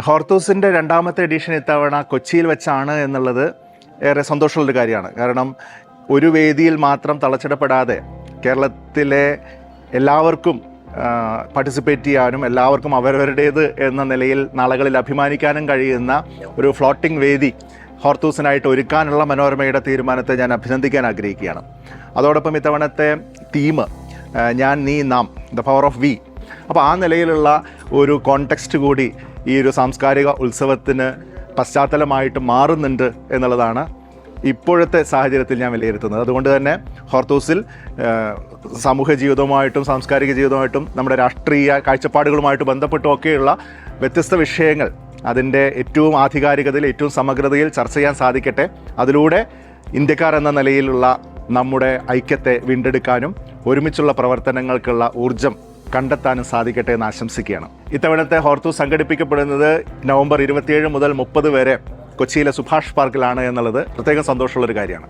ഹോർത്തൂസിന്റെ രണ്ടാമത്തെ എഡിഷൻ ഇത്തവണ കൊച്ചിയിൽ വെച്ചാണ് എന്നുള്ളത് ഏറെ സന്തോഷമുള്ളൊരു കാര്യമാണ്. കാരണം ഒരു വേദിയിൽ മാത്രം തളച്ചിടപ്പെടാതെ കേരളത്തിലെ എല്ലാവർക്കും പാർട്ടിസിപ്പേറ്റ് ചെയ്യാനും എല്ലാവർക്കും അവരവരുടേത് എന്ന നിലയിൽ നാളുകളിൽ അഭിമാനിക്കാനും കഴിയുന്ന ഒരു ഫ്ലോട്ടിംഗ് വേദി ഹോർത്തൂസിനായിട്ട് ഒരുക്കാനുള്ള മനോരമയുടെ തീരുമാനത്തെ ഞാൻ അഭിനന്ദിക്കാൻ ആഗ്രഹിക്കുകയാണ്. അതോടൊപ്പം ഇത്തവണത്തെ തീം ഞാൻ നീ നാം ദ പവർ ഓഫ് വി അപ്പോൾ ആ നിലയിലുള്ള ഒരു കോണ്ടെക്സ്റ്റ് കൂടി ഈ ഒരു സാംസ്കാരിക ഉത്സവത്തിന് പശ്ചാത്തലമായിട്ട് മാറുന്നുണ്ട് എന്നുള്ളതാണ് ഇപ്പോഴത്തെ സാഹചര്യത്തിൽ ഞാൻ വിലയിരുത്തുന്നത്. അതുകൊണ്ട് തന്നെ ഹോർത്തൂസിൽ സാമൂഹ്യ ജീവിതവുമായിട്ടും സാംസ്കാരിക ജീവിതവുമായിട്ടും നമ്മുടെ രാഷ്ട്രീയ കാഴ്ചപ്പാടുകളുമായിട്ട് ബന്ധപ്പെട്ടുമൊക്കെയുള്ള വ്യത്യസ്ത വിഷയങ്ങൾ അതിന്റെ ഏറ്റവും ആധികാരികതയിൽ ഏറ്റവും സമഗ്രതയിൽ ചർച്ച ചെയ്യാൻ സാധിക്കട്ടെ. അതിലൂടെ ഇന്ത്യക്കാർ എന്ന നിലയിലുള്ള നമ്മുടെ ഐക്യത്തെ വീണ്ടെടുക്കാനും ഒരുമിച്ചുള്ള പ്രവർത്തനങ്ങൾക്കുള്ള ഊർജം കണ്ടെത്താനും സാധിക്കട്ടെ എന്ന് ആശംസിക്കുകയാണ്. ഇത്തവണത്തെ ഹോർത്തു സംഘടിപ്പിക്കപ്പെടുന്നത് നവംബർ ഇരുപത്തിയേഴ് മുതൽ മുപ്പത് വരെ കൊച്ചിയിലെ സുഭാഷ് പാർക്കിലാണ് എന്നുള്ളത് പ്രത്യേകം സന്തോഷമുള്ളൊരു കാര്യമാണ്.